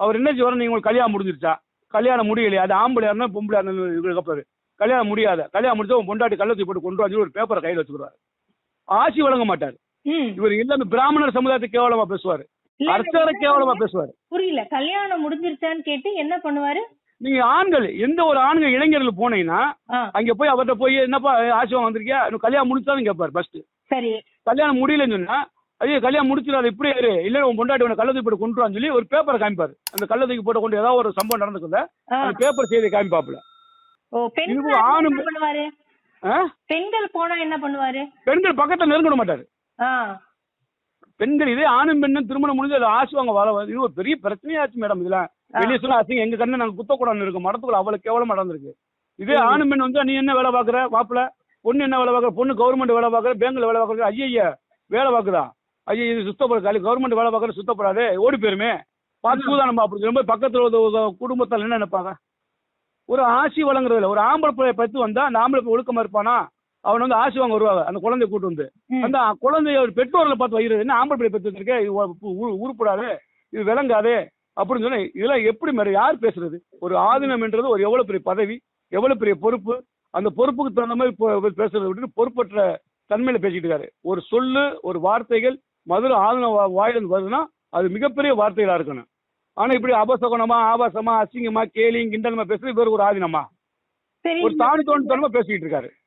அவர் என்ன செய்வார் நீங்க உங்களுக்கு கல்யாணம் முடிஞ்சிருச்சா? கல்யாணம் முடியலையா? அது ஆம்பளை இருந்தா பொம்பளை இருந்தா கேட்பாரு கல்யாணம் முடியாத. கல்யாணம் முடிச்சா உன் பொண்டாட்டி கள்ளத்தை போட்டு கொண்டு வந்து ஒரு பேப்பரை கையில் வச்சுக்கிறாரு ஆட்சி வழங்க மாட்டார். இவர் எல்லாமே பிராமணர் சமுதாயத்தை கேவலமா பேசுவார். அர்ச்சகரை கேவலமா பேசுவார். புரியல. கல்யாணம் முடிஞ்சிருச்சான்னு கேட்டு என்ன பண்ணுவாரு? நீங்க ஆண்கள் எந்த ஒரு ஆண்கள் இளைஞர்கள் போனீங்கன்னா அங்க போய் அவர்கிட்ட போய் என்னப்பா ஆசிவம் வந்திருக்கியா? கல்யாணம் முடிச்சாலும் கேட்பார் ஃபர்ஸ்ட் சரி. கல்யாணம் முடியலன்னு சொன்னா ஐயோ கல்யாணம் முடிச்சிடாது இப்படி இரு. இல்ல உன் பொண்டாட்டி உன கள்ளத்துக்கு போட்டு கொண்டு வான்னு சொல்லி ஒரு பேப்பரை காமிப்பாரு. அந்த கள்ளத்துக்கு போட்டு கொண்டு ஏதாவது ஒரு சம்பவம் நடந்துக்குதா ஆ. அந்த பேப்பர் செய்தி காமிப்பாப்புல. ஆணும்? பெண்கள் போனா என்ன பண்ணுவாரு? பெண்கள் பக்கத்துல நெருங்க விட மாட்டாரு பெண்கள் இதே ஆணும் பெண்ணும் திருமணம் முடிஞ்சு அது ஆசுவாங்க வர இது ஒரு பெரிய பிரச்சனையாச்சு மேடம் இதெல்லாம் ஆ. வெளியே சொல்ல அசிங்க எங்க கண்ணு நாங்க குத்தக்கூடாதுன்னு இருக்கு மடத்துக்குள்ள அவ்வளவு கேவலம் நடந்திருக்கு. இதே ஆணும் பெண் வந்து நீ என்ன வேலை பாக்குற மாப்பிள பொண்ணு என்ன வேலை பாக்குற பொண்ணு கவர்மெண்ட் வேலை பாக்குற பேங்க்ல வேலை பாக்குற ஐயா வேலை பாக்குதா ஐயா இது சுத்தப்படாது கவர்மெண்ட் வேலை பாக்குற சுத்தப்படாது ஓடி போயிருமே. பார்த்து சூதானம் அப்படி ரொம்ப பக்கத்துல குடும்பத்தால் என்ன நினைப்பாங்க? ஒரு ஆசி வழங்குறதுல ஒரு ஆம்பளை பிள்ளைய பத்து வந்தா அந்த ஆம்பளை பிள்ளை ஒழுக்கமா இருப்பானா? அவன் வந்து ஆசி வாங்க வருவாங்க அந்த குழந்தைய கூட்டு வந்து. அந்த குழந்தைய ஒரு பெற்றோர்களை பார்த்து வைக்கிறது என்ன? ஆம்பளை பிள்ளை பெற்று வச்சிருக்க இது உ- உ- உருப்படாது இது விளங்காது அப்படின்னு சொன்னா இதெல்லாம் எப்படி மேல யார் பேசுறது? ஒரு ஆதீனம்ன்றது ஒரு எவ்வளவு பெரிய பதவி எவ்வளவு பெரிய பொறுப்பு அந்த பொறுப்புக்கு தகுந்த மாதிரி பேசுறதை விட்டுட்டு பொறுப்பற்ற தன்மையில பேசிட்டு இருக்காரு. ஒரு சொல்லு ஒரு வார்த்தைகள் மதுரை வா- வாயிலிருந்து வருதுன்னா அது மிகப்பெரிய வார்த்தைகளா இருக்கணும். ஆனா இப்படி அபசகுணமா ஆபாசமா அசிங்கமா கேலி கிண்டலமா பேசுறது இவர் ஒரு ஆதீனமா. ஒரு தானி தோன்றமா பேசிட்டு இருக்காரு.